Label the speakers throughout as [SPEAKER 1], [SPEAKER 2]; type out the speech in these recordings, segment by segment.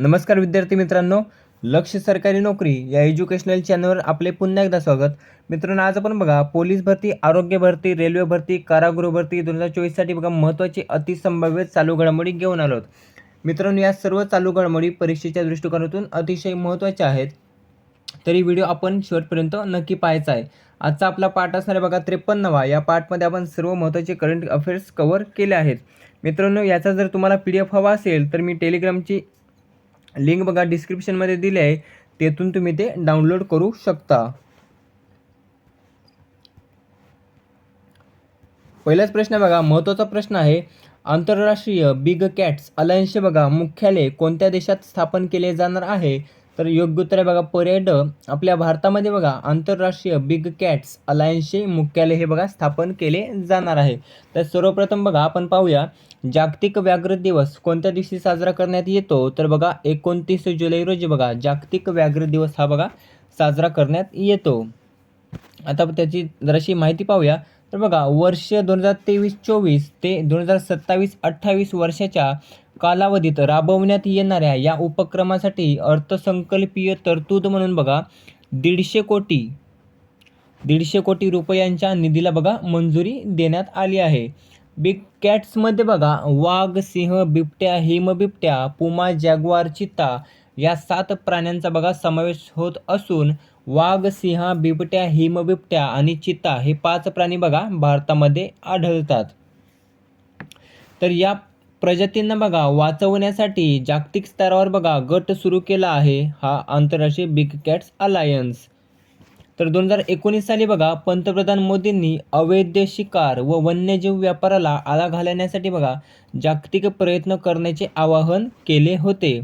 [SPEAKER 1] नमस्कार विद्यार्थी मित्रांनो लक्ष सरकारी नोकरी या एज्युकेशनल चॅनलवर आपले पुन्हा एकदा स्वागत मित्रांनो आज आपण बघा पोलीस भरती आरोग्य भरती रेल्वे भरती कारागृह भरती दोन हजार चोवीससाठी बघा महत्त्वाची अतिसंभाव्य चालू घडामोडी घेऊन आलो मित्रांनो या सर्व चालू घडामोडी परीक्षेच्या दृष्टिकोनातून अतिशय महत्त्वाच्या आहेत तरी व्हिडिओ आपण शेवटपर्यंत नक्की पाहायचा आहे आजचा आपला पाठ आहे बघा त्रेपन्नवा या पाठमध्ये आपण सर्व महत्त्वाचे करंट अफेअर्स कव्हर केले आहेत मित्रांनो याचा जर तुम्हाला पी डी एफ हवा असेल तर मी टेलिग्रामची लिंक बघा डिस्क्रिप्शनमध्ये दिली आहे तेथून तुम्ही ते डाउनलोड करू शकता पहिलाच प्रश्न बघा महत्त्वाचा प्रश्न आहे आंतरराष्ट्रीय बिग कॅट्स अलायन्सचे बघा मुख्यालय कोणत्या देशात स्थापन केले जाणार आहे तर योग्य उत्तर आहे बघा पर्यट आपल्या भारतामध्ये बघा आंतरराष्ट्रीय बिग कॅट्स अलायन्सचे मुख्यालय हे बघा स्थापन केले जाणार आहे तर सर्वप्रथम बघा आपण पाहूया जागतिक व्याघ्र दिवस कोणत्या दिवशी साजरा करण्यात येतो तर बघा एकोणतीस जुलै रोजी बघा जागतिक व्याघ्र दिवस हा बघा साजरा करण्यात येतो आता त्याची जराशी माहिती पाहूया तर बघा वर्ष दोन हजार तेवीस चोवीस ते दोन हजार सत्तावीस अठ्ठावीस वर्षाच्या कालावधीत राबवण्यात येणाऱ्या या उपक्रमासाठी अर्थसंकल्पीय तरतूद म्हणून बघा दीडशे कोटी दीडशे कोटी रुपयांच्या निधीला बघा मंजुरी देण्यात आली आहे बिग कॅट्समध्ये बघा वाघ सिंह बिबट्या हिमबिबट्या पुमा जॅग्वार चित्ता या सात प्राण्यांचा बघा समावेश होत असून वाघ सिंह बिबट्या हिमबिबट्या आणि चिता हे पाच प्राणी बघा भारतामध्ये आढळतात तर या प्रजातींना बघा वाचवण्यासाठी जागतिक स्तरावर बघा गट सुरू केला आहे हा आंतरराष्ट्रीय बिग कॅट्स अलायन्स तर दोन हजार एकोणीस साली बघा पंतप्रधान मोदींनी अवैध शिकार व वन्यजीव व्यापाराला आळा घालण्यासाठी बघा जागतिक प्रयत्न करण्याचे आवाहन केले होते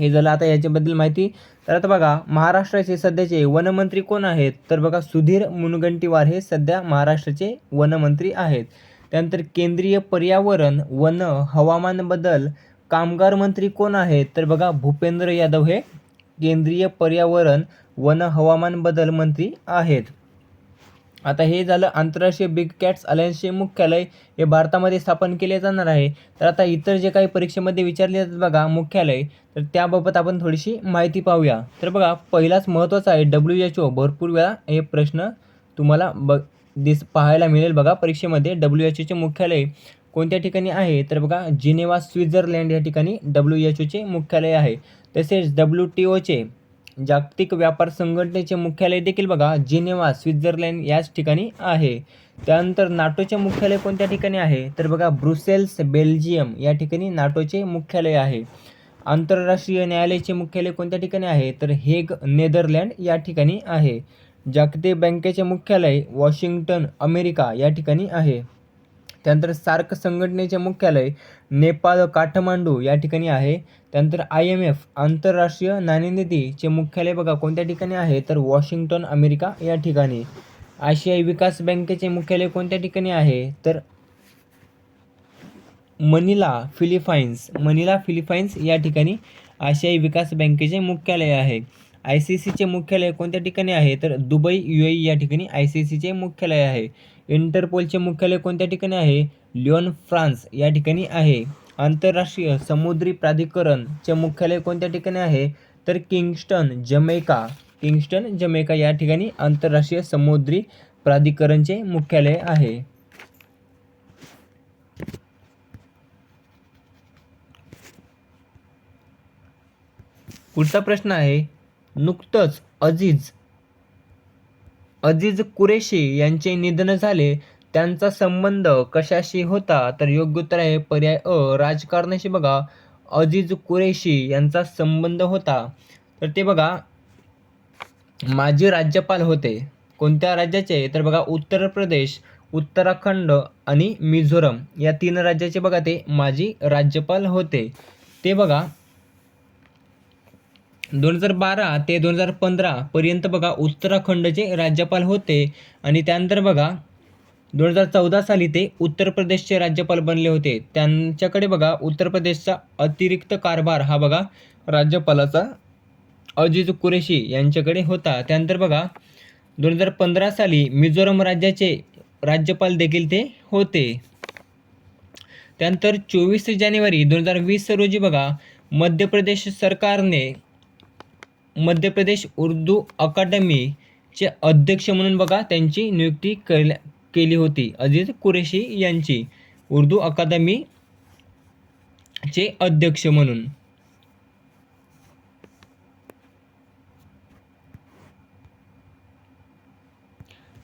[SPEAKER 1] हे झालं आता याच्याबद्दल माहिती तर आता बघा महाराष्ट्राचे सध्याचे वनमंत्री कोण आहेत तर बघा सुधीर मुनगंटीवार हे सध्या महाराष्ट्राचे वनमंत्री आहेत त्यानंतर केंद्रीय पर्यावरण वन हवामान बदल कामगार मंत्री कोण आहेत तर बघा भूपेंद्र यादव हे केंद्रीय पर्यावरण वन हवामान बदल मंत्री आहेत आता हे झालं आंतरराष्ट्रीय बिग कॅट्स अलायन्सचे मुख्यालय हे भारतामध्ये स्थापन केले जाणार आहे तर आता इतर जे काही परीक्षेमध्ये विचारले जातात बघा मुख्यालय तर त्याबाबत आपण थोडीशी माहिती पाहूया तर बघा पहिलाच महत्त्वाचा आहे डब्ल्यू एच ओ भरपूर वेळा हे प्रश्न तुम्हाला ब दिस पाहायला मिळेल बघा परीक्षेमध्ये डब्ल्यू एच ओचे मुख्यालय कोणत्या ठिकाणी आहे तर बघा जिनेवा स्वित्झर्लंड या ठिकाणी डब्ल्यू एच ओचे मुख्यालय आहे तसेच डब्ल्यू टी ओचे जागतिक व्यापार संघटनेचे मुख्यालय देखील बघा जिनेवा स्वित्झर्लंड याच ठिकाणी आहे त्यानंतर नाटोचे मुख्यालय कोणत्या ठिकाणी आहे तर बघा ब्रुसेल्स बेल्जियम या ठिकाणी नाटोचे मुख्यालय आहे आंतरराष्ट्रीय न्यायालयाचे मुख्यालय कोणत्या ठिकाणी आहे तर हेग नेदरलँड या ठिकाणी आहे जागतिक बँकेचे मुख्यालय वॉशिंग्टन अमेरिका या ठिकाणी आहे त्यानंतर सार्क संघटनेचे मुख्यालय नेपाळ काठमांडू या ठिकाणी आहे त्यानंतर आय एम एफ आंतरराष्ट्रीय नाणेनिधीचे मुख्यालय बघा कोणत्या ठिकाणी आहे तर वॉशिंग्टन अमेरिका या ठिकाणी आशियाई विकास बँकेचे मुख्यालय कोणत्या ठिकाणी आहे तर मनिला फिलिपाईन्स मनिला फिलिपाईन्स या ठिकाणी आशियाई विकास बँकेचे मुख्यालय आहे आय सी सीचे मुख्यालय कोणत्या ठिकाणी आहे तर दुबई यू ए या ठिकाणी आय सी सीचे मुख्यालय आहे इंटरपोलचे मुख्यालय कोणत्या ठिकाणी आहे लिओन फ्रान्स या ठिकाणी आहे आंतरराष्ट्रीय समुद्री प्राधिकरण चे मुख्यालय कोणत्या ठिकाणी आहे तर किंगस्टन जमेका किंगस्टन जमेका या ठिकाणी आंतरराष्ट्रीय समुद्री प्राधिकरणचे मुख्यालय आहे पुढचा प्रश्न आहे नुकतंच अजीज अजीज कुरेशी यांचे निधन झाले त्यांचा संबंध कशाशी होता तर योग्य उत्तर आहे पर्याय अ राजकारणाशी बघा अजीज कुरेशी यांचा संबंध होता तर ते बघा माजी राज्यपाल होते कोणत्या राज्याचे तर बघा उत्तर प्रदेश उत्तराखंड आणि मिझोरम या तीन राज्याचे बघा ते माजी राज्यपाल होते ते बघा दोन हजार बारा ते दोन हजार पर्यंत बघा उत्तराखंडचे राज्यपाल होते आणि त्यानंतर बघा दोन हजार चौदा साली ते उत्तर प्रदेशचे राज्यपाल बनले होते त्यांच्याकडे बघा उत्तर प्रदेशचा अतिरिक्त कारभार हा बघा राज्यपालाचा अजिज कुरेशी यांच्याकडे होता त्यानंतर बघा दोन हजार पंधरा साली मिझोरम राज्याचे राज्यपाल देखील ते होते त्यानंतर चोवीस जानेवारी दोन हजार वीस रोजी बघा मध्य प्रदेश सरकारने मध्य प्रदेश उर्दू चे अध्यक्ष म्हणून बघा त्यांची नियुक्ती केली होती अजित कुरेशी यांची उर्दू अकादमी चे अध्यक्ष म्हणून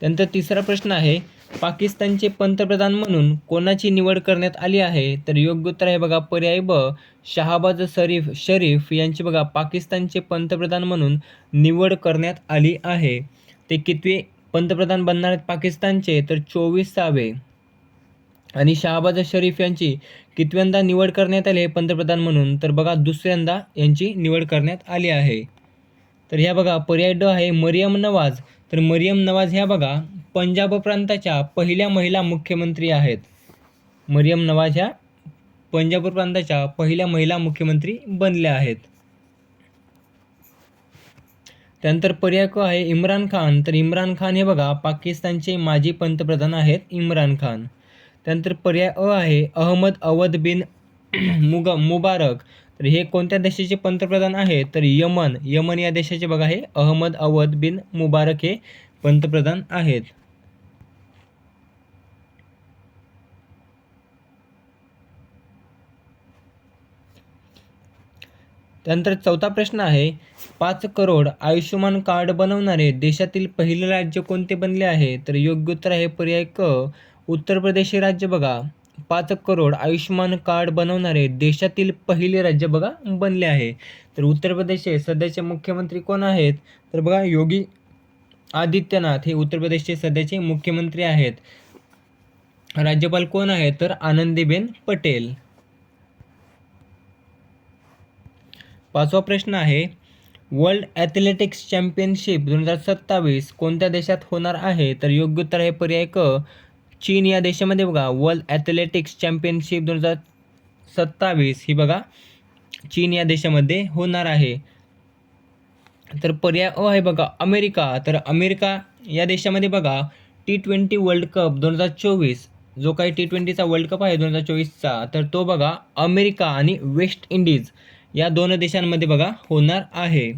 [SPEAKER 1] त्यानंतर तिसरा प्रश्न आहे पाकिस्तानचे पंतप्रधान म्हणून कोणाची निवड करण्यात आली आहे तर योग्य उत्तर आहे बघा पर्याय ब शहाबाज शरीफ शरीफ यांची बघा पाकिस्तानचे पंतप्रधान म्हणून निवड करण्यात आली आहे ते कितवे पंतप्रधान बनणार आहेत पाकिस्तानचे तर चोवीसावे आणि शहाबाज शरीफ यांची कितव्यांदा निवड करण्यात आली आहे पंतप्रधान म्हणून तर बघा दुसऱ्यांदा यांची निवड करण्यात आली आहे तर ह्या बघा पर्याय ड आहे मरियम नवाज तर मरियम नवाज ह्या बघा पंजाब प्रांताच्या पहिल्या महिला मुख्यमंत्री आहेत मरियम नवाज ह्या पंजाब प्रांताच्या पहिल्या महिला मुख्यमंत्री बनल्या आहेत त्यानंतर पर्याय क आहे इम्रान खान तर इम्रान खान हे बघा पाकिस्तानचे माजी पंतप्रधान आहेत इम्रान खान त्यानंतर पर्याय अ आहे अहमद अवध बिन मुग मुबारक तर हे कोणत्या देशाचे पंतप्रधान आहेत तर यमन यमन या देशाचे बघा हे अहमद अवध बिन मुबारक हे पंतप्रधान आहेत त्यानंतर चौथा प्रश्न आहे पाच करोड आयुष्यमान कार्ड बनवणारे देशातील पहिले राज्य कोणते बनले आहे तर योग्य उत्तर आहे पर्याय क उत्तर प्रदेश हे राज्य बघा पाच करोड आयुष्यमान कार्ड बनवणारे देशातील पहिले राज्य बघा बनले आहे तर उत्तर प्रदेश हे सध्याचे मुख्यमंत्री कोण आहेत तर बघा योगी आदित्यनाथ हे उत्तर प्रदेशचे सध्याचे मुख्यमंत्री आहेत राज्यपाल कोण आहेत तर आनंदीबेन पटेल पाचवा प्रश्न आहे वर्ल्ड ॲथलेटिक्स चॅम्पियनशिप दोन हजार सत्तावीस कोणत्या देशात होणार आहे तर योग्य उत्तर आहे पर्याय क चीन या देशामध्ये बघा वर्ल्ड ॲथलेटिक्स चॅम्पियनशिप दोन हजार सत्तावीस ही बघा चीन या देशामध्ये होणार आहे तर पर्याय अ आहे बघा अमेरिका तर अमेरिका या देशामध्ये बघा टी ट्वेंटी वर्ल्ड कप दोन हजार चोवीस जो काही टी ट्वेंटीचा वर्ल्ड कप आहे दोन हजार चोवीसचा तर तो बघा अमेरिका आणि वेस्ट इंडिज या दोन देशांमध्ये बघा होणार आहे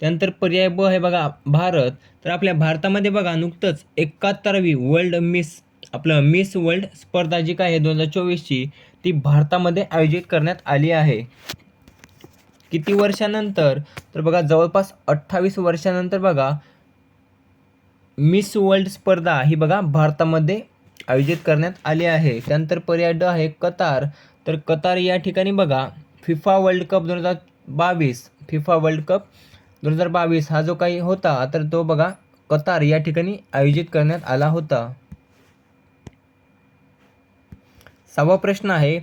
[SPEAKER 1] त्यानंतर पर्याय ब आहे बघा भारत तर आपल्या भारतामध्ये बघा नुकतंच एकाहत्तरावी वर्ल्ड मिस आपलं मिस वर्ल्ड स्पर्धा जी काय आहे दोन हजार चोवीसची ती भारतामध्ये आयोजित करण्यात आली आहे किती वर्षानंतर तर बघा जवळपास अठ्ठावीस वर्षानंतर बघा मिस वर्ल्ड स्पर्धा ही बघा भारतामध्ये आयोजित करण्यात आली आहे त्यानंतर पर्याय ड आहे कतार तर कतार या ठिकाणी बघा फिफा वर्ल्ड कप दोन हजार बावीस फिफा वर्ल्ड कप दोन हजार बावीस हा जो काही होता तर तो बघा कतार या ठिकाणी आयोजित करण्यात आला होता सहावा प्रश्न आहे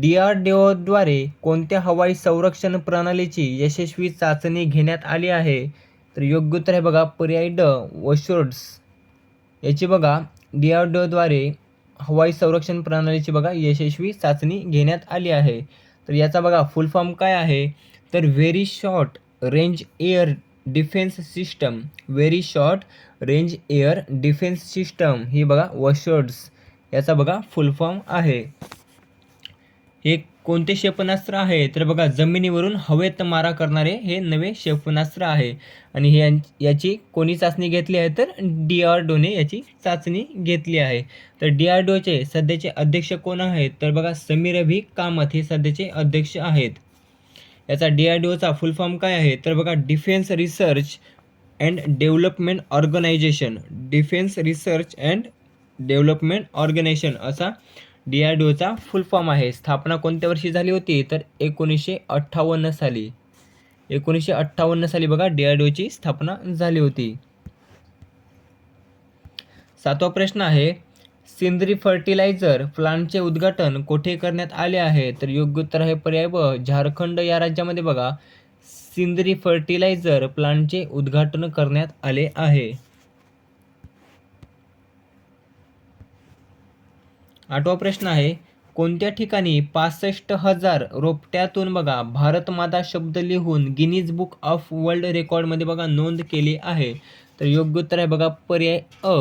[SPEAKER 1] डी आर डी ओद्वारे कोणत्या हवाई संरक्षण प्रणालीची यशस्वी चाचणी घेण्यात आली आहे तर योग्य उत्तर आहे बघा पर्याय ड वशोर्ड्स याची बघा डी आर डी ओद्वारे हवाई संरक्षण प्रणालीची बघा यशस्वी चाचणी घेण्यात आली आहे तर याचा बघा फुल फॉर्म काय आहे तर very short range air defence system very short range air defence system ही बघा वॉशर्ड्स याचा बघा फुल फॉर्म आहे एक कोणते क्षेपणास्त्र आहे तर बघा जमिनीवरून हवेत मारा करणारे हे नवे क्षेपणास्त्र आहे आणि हे याची कोणी चाचणी घेतली आहे तर डी आर डोने याची चाचणी घेतली आहे तर डी आर डोचे सध्याचे अध्यक्ष कोण आहेत तर बघा समीर अभी कामत हे सध्याचे अध्यक्ष आहेत याचा डी आर डी ओचा फुल फॉर्म काय आहे तर बघा defence research and development organisation defence research and development organisation असा डी आर डी ओचा फुल फॉर्म आहे स्थापना कोणत्या वर्षी झाली होती तर एकोणीसशे अठ्ठावन्न साली एकोणीसशे अठ्ठावन्न साली बघा डी आर डी ओची स्थापना झाली होती सातवा प्रश्न आहे सिंद्री फर्टिलायझर प्लांटचे उद्घाटन कोठे करण्यात आले आहे तर योग्य उत्तर आहे पर्याय ब झारखंड या राज्यामध्ये बघा सिंद्री फर्टिलायझर प्लांटचे उद्घाटन करण्यात आले आहे आठवा प्रश्न आहे कोणत्या ठिकाणी पासष्ट हजार रोपट्यातून बघा भारतमाता शब्द लिहून गिनीज बुक ऑफ वर्ल्ड रेकॉर्डमध्ये बघा नोंद केली आहे तर योग्य उत्तर आहे बघा पर्याय अ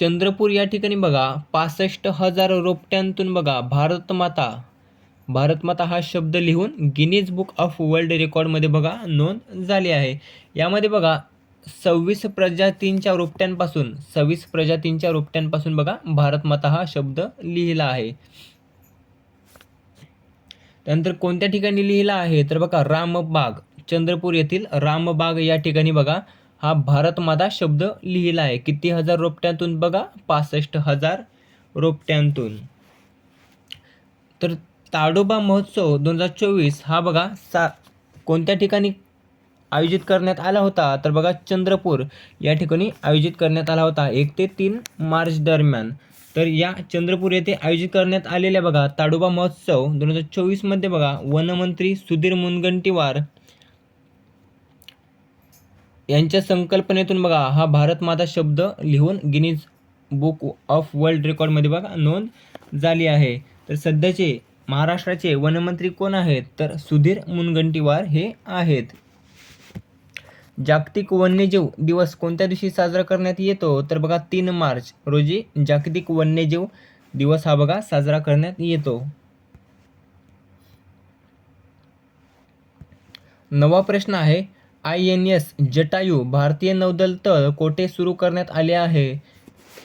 [SPEAKER 1] चंद्रपूर या ठिकाणी बघा पासष्ट हजार रोपट्यांतून बघा भारतमाता भारतमाता हा शब्द लिहून गिनीज बुक ऑफ वर्ल्ड रेकॉर्डमध्ये बघा नोंद झाली आहे यामध्ये बघा सव्वीस प्रजातींच्या रोपट्यांपासून सव्वीस प्रजातींच्या रोपट्यांपासून बघा भारतमाता हा शब्द लिहिला आहे त्यानंतर कोणत्या ठिकाणी लिहिला आहे तर बघा रामबाग चंद्रपूर येथील रामबाग या ठिकाणी बघा हा भारतमाता शब्द लिहिला आहे किती हजार रोपट्यांतून बघा पासष्ट हजार रोपट्यांतून तर ताडोबा महोत्सव दोन हजार चोवीस हा बघा सा कोणत्या ठिकाणी आयोजित करण्यात आला होता तर बघा चंद्रपूर या ठिकाणी आयोजित करण्यात आला होता एक ते तीन मार्च दरम्यान तर या चंद्रपूर येथे आयोजित करण्यात आलेल्या बघा ताडोबा महोत्सव दोन हजार चोवीसमध्ये बघा वनमंत्री सुधीर मुनगंटीवार यांच्या संकल्पनेतून बघा हा भारत माता शब्द लिहून गिनीज बुक ऑफ वर्ल्ड रेकॉर्डमध्ये बघा नोंद झाली आहे तर सध्याचे महाराष्ट्राचे वनमंत्री कोण आहेत तर सुधीर मुनगंटीवार हे आहेत जागतिक वन्यजीव दिवस कोणत्या दिवशी साजरा करण्यात येतो तर बघा तीन मार्च रोजी जागतिक वन्यजीव दिवस हा बघा साजरा करण्यात येतो नवा प्रश्न आहे आय एन एस जटायू भारतीय नौदल तळ कोठे सुरू करण्यात आले आहे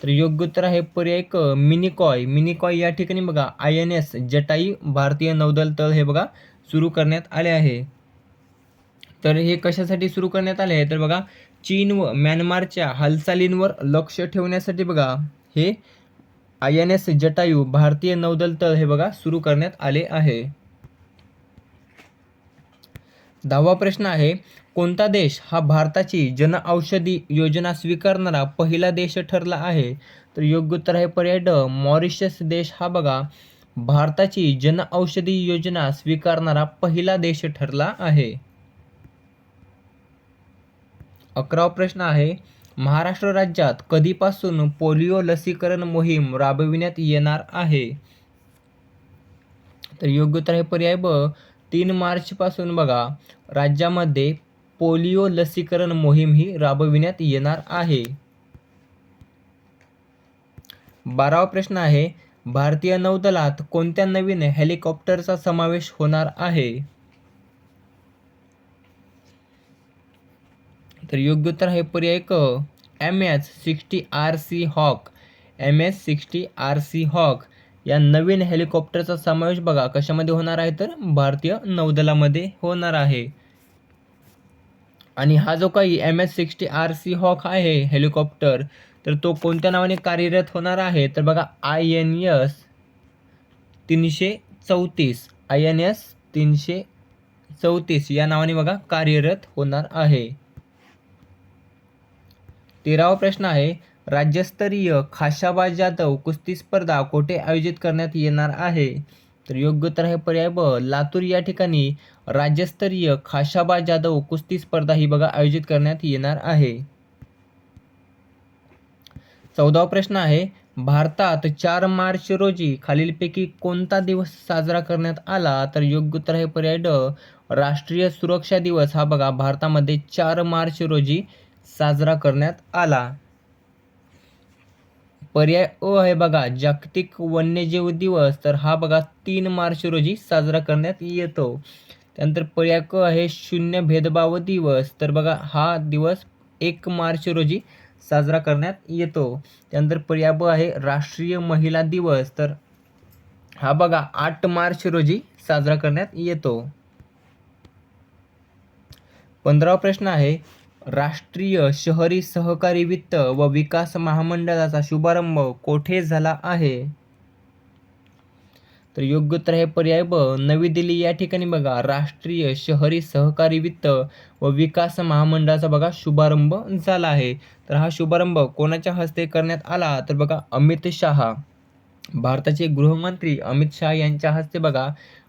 [SPEAKER 1] तर योग्य उत्तर आहे पर्याय क मिनिकॉय मिनिकॉय या ठिकाणी बघा आय एन एस जटायू भारतीय नौदल तळ हे बघा सुरू करण्यात आले आहे तर हे कशासाठी सुरू करण्यात आले आहे तर बघा चीन व म्यानमारच्या हालचालींवर लक्ष ठेवण्यासाठी बघा हे आय एन एस जटायू भारतीय नौदल तळ हे बघा सुरू करण्यात आले आहे दहावा प्रश्न आहे कोणता देश हा भारताची जनऔषधी योजना स्वीकारणारा पहिला देश ठरला आहे तर योग्य उत्तर आहे पर्याय ड मॉरिशस देश हा बघा भारताची जनऔषधी योजना स्वीकारणारा पहिला देश ठरला आहे अकरावा प्रश्न आहे महाराष्ट्र राज्यात कधीपासून पोलिओ लसीकरण मोहीम राबविण्यात येणार आहे तर योग्य उत्तर हे पर्याय ब तीन मार्चपासून बघा राज्यामध्ये पोलिओ लसीकरण मोहीम ही राबविण्यात येणार आहे बारावा प्रश्न आहे भारतीय नौदलात कोणत्या नवीन हेलिकॉप्टरचा समावेश होणार आहे तर योग्य उत्तर आहे पर्याय क M S sixty R Seahawk M S sixty R Seahawk या नवीन हेलिकॉप्टरचा समावेश बघा कशामध्ये होणार आहे तर भारतीय नौदलामध्ये होणार आहे आणि हा जो काही M S sixty R Seahawk आहे हेलिकॉप्टर तर तो कोणत्या नावाने कार्यरत होणार आहे तर बघा आय एन एस तीनशे चौतीस आय एन एस तीनशे चौतीस या नावाने बघा कार्यरत होणार आहे तेरावा प्रश्न आहे राज्यस्तरीय खाशाबा जाधव कुस्ती स्पर्धा कोठे आयोजित करण्यात येणार आहे तर योग्य उत्तर आहे पर्याय ब लातूर या ठिकाणी राज्यस्तरीय खाशाबा जाधव कुस्ती स्पर्धा ही बघा आयोजित करण्यात येणार आहे चौदावा प्रश्न आहे भारतात चार मार्च रोजी खालीलपैकी कोणता दिवस साजरा करण्यात आला तर योग्य उत्तर आहे पर्याय ड राष्ट्रीय सुरक्षा दिवस हा बघा भारतामध्ये चार मार्च रोजी साजरा करण्यात आला पर्याय अ आहे बघा जागतिक वन्यजीव दिवस तर हा बघा तीन मार्च रोजी साजरा करण्यात येतो त्यानंतर पर्याय क आहे शून्य भेदभाव दिवस तर बघा हा दिवस एक मार्च रोजी साजरा करण्यात येतो त्यानंतर पर्याय ब आहे राष्ट्रीय महिला दिवस तर हा बघा आठ मार्च रोजी साजरा करण्यात येतो पंधरावा प्रश्न आहे राष्ट्रीय शहरी सहकारी वित्त व विकास महामंडळाचा शुभारंभ कोठे झाला आहे तर योग्य उत्तर आहे पर्याय ब नवी दिल्ली या ठिकाणी बघा राष्ट्रीय शहरी सहकारी वित्त व विकास महामंडळाचा बघा शुभारंभ झाला आहे तर हा शुभारंभ कोणाच्या हस्ते करण्यात आला तर बघा अमित शहा भारताचे गृहमंत्री अमित शहा यांच्या हस्ते बघा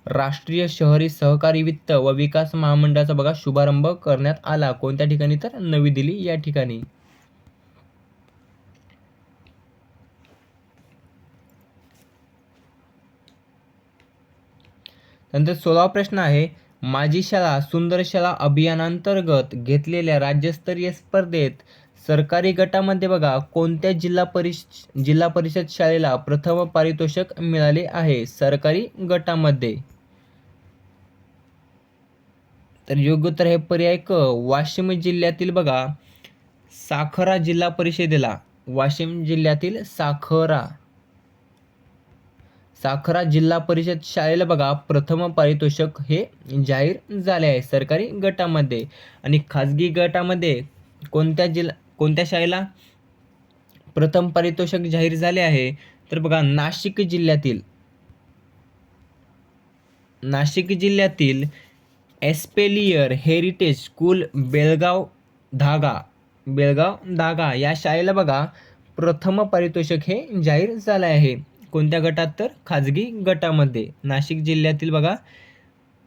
[SPEAKER 1] राष्ट्रीय शहरी सहकारी वित्त व विकास महामंडळाचा बघा शुभारंभ करण्यात आला कोणत्या ठिकाणी तर नवी दिल्ली या ठिकाणी नंतर सोळावा प्रश्न आहे माझी शाळा सुंदर शाळा अभियानांतर्गत घेतलेल्या राज्यस्तरीय स्पर्धेत सरकारी गटामध्ये बघा कोणत्या जिल्हा परिष जिल्हा परिषद शाळेला प्रथम पारितोषिक मिळाले आहे सरकारी गटामध्ये तर योग्य उत्तर हे पर्याय क वाशिम जिल्ह्यातील बघा साखरा जिल्हा परिषदेला वाशिम जिल्ह्यातील साखरा साखरा जिल्हा परिषद शाळेला बघा प्रथम पारितोषिक हे जाहीर झाले आहे सरकारी गटामध्ये आणि खाजगी गटामध्ये कोणत्या जिल्हा कोणत्या शाळेला प्रथम पारितोषिक जाहीर झाले आहे तर बघा नाशिक जिल्ह्यातील नाशिक जिल्ह्यातील एस्पेलियर हेरिटेज स्कूल बेळगाव धागा बेळगाव धागा या शाळेला बघा प्रथम पारितोषिक हे जाहीर झालं आहे कोणत्या गटात तर खाजगी गटामध्ये नाशिक जिल्ह्यातील बघा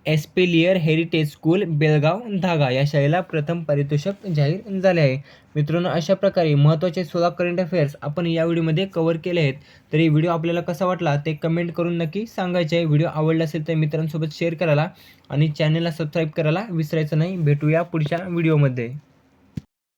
[SPEAKER 1] एस्पेलियर हेरिटेज स्कूल बेळगाव धागा या शाळेला प्रथम पारितोषिक जाहीर झाले आहे मित्रांनो अशा प्रकारे महत्त्वाचे सोळा करंट अफेअर्स आपण या व्हिडिओमध्ये कव्हर केले आहेत तरी व्हिडिओ आपल्याला कसा वाटला ते कमेंट करून नक्की सांगायचे आहे व्हिडिओ आवडला असेल तर मित्रांसोबत शेअर करायला आणि चॅनलला सबस्क्राईब करायला विसरायचं नाही भेटूया पुढच्या व्हिडिओमध्ये